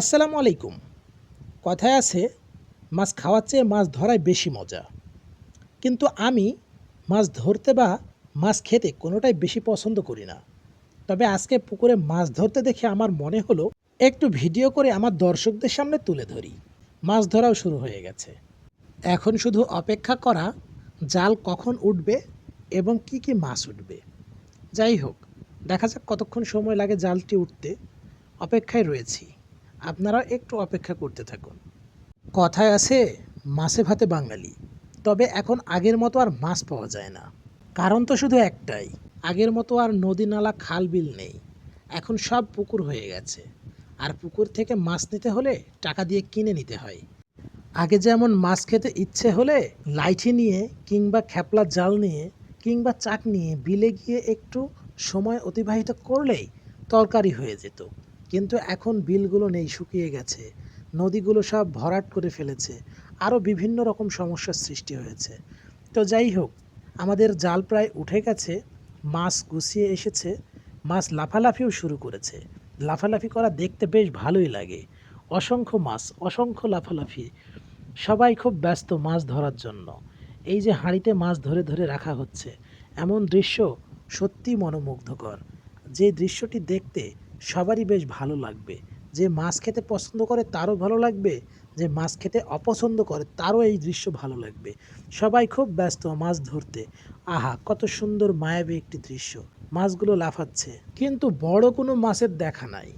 আসসালামু আলাইকুম। কথায় আছে, মাছ খাওয়ার চেয়ে মাছ ধরায় বেশি মজা। কিন্তু আমি মাছ ধরতে বা মাছ খেতে কোনোটাই বেশি পছন্দ করি না। তবে আজকে পুকুরে মাছ ধরতে দেখে আমার মনে হলো, একটু ভিডিও করে আমার দর্শকদের সামনে তুলে ধরি। মাছ ধরাও শুরু হয়ে গেছে। এখন শুধু অপেক্ষা করা, জাল কখন উঠবে এবং কি কি মাছ উঠবে। যাই হোক, দেখা যাক কতক্ষণ সময় লাগে জালটি উঠতে। অপেক্ষায় রয়েছি। আপনারা একটু অপেক্ষা করতে থাকুন। কথায় আছে, মাছে ভাতে বাঙালি। তবে এখন আগের মতো আর মাছ পাওয়া যায় না। কারণ তো শুধু একটাই, আগের মতো আর নদী নালা, খাল বিল নেই। এখন সব পুকুর হয়ে গেছে। আর পুকুর থেকে মাছ নিতে হলে টাকা দিয়ে কিনে নিতে হয়। আগে যেমন মাছ খেতে ইচ্ছে হলে লাইঠি নিয়ে কিংবা খেপলা জাল নিয়ে কিংবা চাক নিয়ে বিলে গিয়ে একটু সময় অতিবাহিত করলেই তরকারি হয়ে যেত। কিন্তু এখন বিলগুলো নেই, শুকিয়ে গেছে। নদীগুলো সব ভরাট করে ফেলেছে। আরও বিভিন্ন রকম সমস্যার সৃষ্টি হয়েছে। তো যাই হোক, আমাদের জাল প্রায় উঠে গেছে, মাছ গুছিয়ে এসেছে, মাছ লাফালাফিও শুরু করেছে। লাফালাফি করা দেখতে বেশ ভালোই লাগে। অসংখ্য মাছ, অসংখ্য লাফালাফি। সবাই খুব ব্যস্ত মাছ ধরার জন্য। এই যে হাঁড়িতে মাছ ধরে ধরে রাখা হচ্ছে, এমন দৃশ্য সত্যি মনোমুগ্ধকর। যে দৃশ্যটি দেখতে সবারই বেশ ভালো লাগবে। যে মাছ খেতে পছন্দ করে, তারও ভালো লাগবে। যে মাছ খেতে অপছন্দ করে, তারও এই দৃশ্য ভালো লাগবে। সবাই খুব ব্যস্ত মাছ ধরতে। আহা, কত সুন্দর, মায়াবী একটি দৃশ্য। মাছগুলো লাফাচ্ছে। কিন্তু বড় কোনো মাছের দেখা নাই।